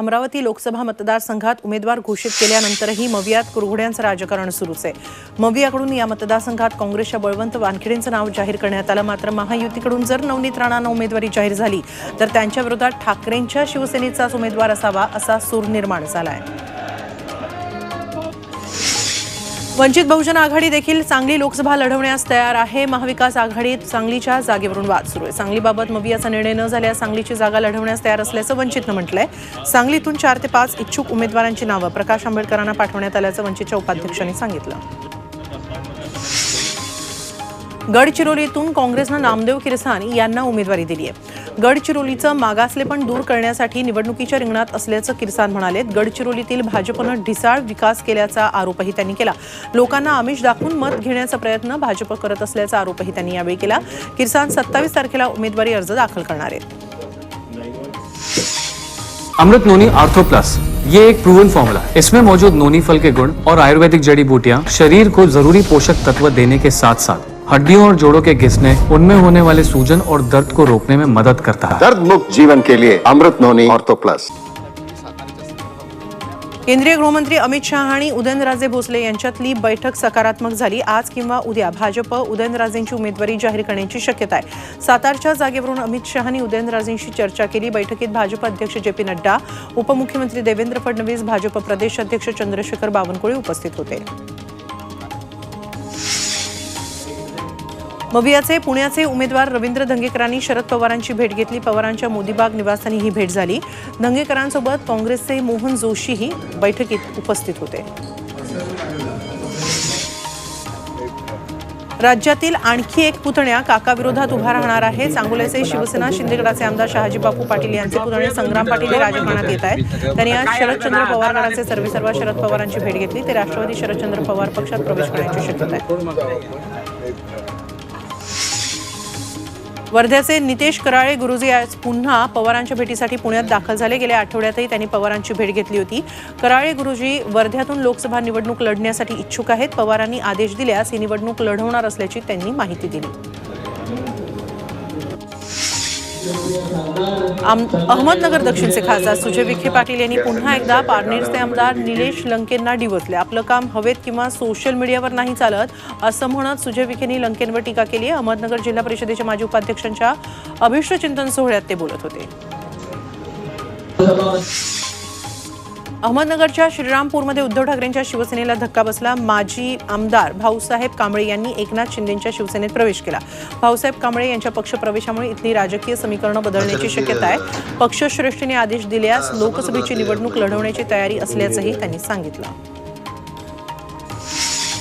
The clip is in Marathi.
अमरावती लोकसभा मतदारसंघात उमेदवार घोषित केल्यानंतरही मवियात कुरघोड्यांचं राजकारण सुरूच आहे. मवियाकडून या मतदारसंघात काँग्रेसच्या बळवंत वानखेडेंचं नाव जाहीर करण्यात आलं. मात्र महायुतीकडून जर नवनीत राणांना उमेदवारी जाहीर झाली तर त्यांच्या विरोधात ठाकरेंच्या शिवसेनेचाच उमेदवार असावा असा सूर निर्माण झाला आहे वंचित बहुजन आघाडी देखील सांगली लोकसभा लढवण्यास तयार आहे. महाविकास आघाडीत सांगलीच्या जागेवरून वाद सुरू आहे. सांगलीबाबत मवियाचा निर्णय न झाल्यास सांगलीची जागा लढवण्यास तयार असल्याचं वंचितनं म्हटलंय. सांगलीतून चार ते पाच इच्छुक उमेदवारांची नावं प्रकाश आंबेडकरांना पाठवण्यात आल्याचं वंचितच्या उपाध्यक्षांनी सांगितलं. गडचिरोलीतून काँग्रेसनं नामदेव किरसान यांना उमेदवारी दिली आहे. गडचिरोलीचं मागासलेपण दूर करण्यासाठी निवडणुकीच्या रिंगणात असल्याचं किरसान म्हणाले गडचिरोलीतील भाजपनं ढिसाळ विकास केल्याचा आरोपही त्यांनी केला. लोकांना आमिष दाखवून मत घेण्याचा प्रयत्न भाजप करत असल्याचा आरोपही त्यांनी यावेळी केला. किरसान सत्तावीस तारखेला उमेदवारी अर्ज दाखल करणार आहेत. अमृत नोनी आर्थो प्लस ये एक प्रूवन फॉर्मूला है इसमें मौजूद नोनी फल के गुण और आयुर्वेदिक जड़ी बूटियाँ शरीर को जरूरी पोषक तत्व देने के साथ साथ हड्डियों और जोड़ों के घिसने उनमें होने वाले सूजन और दर्द को रोकने में मदद करता है। दर्द मुक्त जीवन के लिए अमृत नोनी ऑर्थो प्लस। केंद्रीय गृहमंत्री अमित शहा आणि उदयनराजे भोसले यांच्यातली बैठक सकारात्मक झाली. आज किंवा उद्या भाजप उदयनराजेंची उमेदवारी जाहीर करण्याची शक्यता आहे. सातारच्या जागेवरून अमित शहानी उदयनराजेंशी चर्चा केली. बैठकीत भाजप अध्यक्ष जे पी नड्डा उपमुख्यमंत्री देवेंद्र फडणवीस भाजप प्रदेश अध्यक्ष चंद्रशेखर बावनकुळे उपस्थित होते. मवियाचे पुण्याचे उमेदवार रवींद्र धंगेकरांनी शरद पवारांची भेट घेतली. पवारांच्या मोदीबाग निवासस्थानी ही भेट झाली. धंगेकरांसोबत काँग्रेसचे मोहन जोशीही बैठकीत उपस्थित होते. राज्यातील आणखी एक पुतण्या काकाविरोधात उभा राहणार आहे. सांगोल्याचे शिवसेना शिंदेगडाचे आमदार शहाजी बापू पाटील यांचे पुतणे संग्राम पाटील हे राजकारणात येत आहेत. त्यांनी आज शरदचंद्र पवार गटाचे सर्वेसर्वा शरद पवारांची भेट घेतली. ते राष्ट्रवादी शरदचंद्र पवार पक्षात प्रवेश करण्याची शक्यता आहे. वर्ध्याचे नितेश कराळे गुरुजी आज पुन्हा पवारांच्या भेटीसाठी पुण्यात दाखल झाले. गेल्या आठवड्यातही त्यांनी पवारांची भेट घेतली होती. कराळे गुरुजी वर्ध्यातून लोकसभा निवडणूक लढण्यासाठी इच्छुक आहेत. पवारांनी आदेश दिल्यास ही निवडणूक लढवणार असल्याची त्यांनी माहिती दिली. अहमदनगर दक्षिणचे खासदार सुजय विखे पाटील यांनी पुन्हा एकदा पारनेरचे आमदार निलेश लंकेंना डिवचले. आपलं काम हवेत किंवा सोशल मीडियावर नाही चालत असं म्हणत सुजय विखेंनी लंकेंवर टीका केली. आहे अहमदनगर जिल्हा परिषदेच्या माजी उपाध्यक्षांच्या अभिष्ट चिंतन सोहळ्यात ते बोलत होते. अहमदनगरच्या श्रीरामपूरमध्ये उद्धव ठाकरेंच्या शिवसेनेला धक्का बसला. माजी आमदार भाऊसाहेब कांबळे यांनी एकनाथ शिंदेच्या शिवसेनेत प्रवेश केला. भाऊसाहेब कांबळे यांच्या पक्षप्रवेशामुळे इथली राजकीय समीकरणं बदलण्याची शक्यता आहे. पक्षश्रेष्ठीने आदेश दिल्यास लोकसभेची निवडणूक लढवण्याची तयारी असल्याचंही त्यांनी सांगितलं.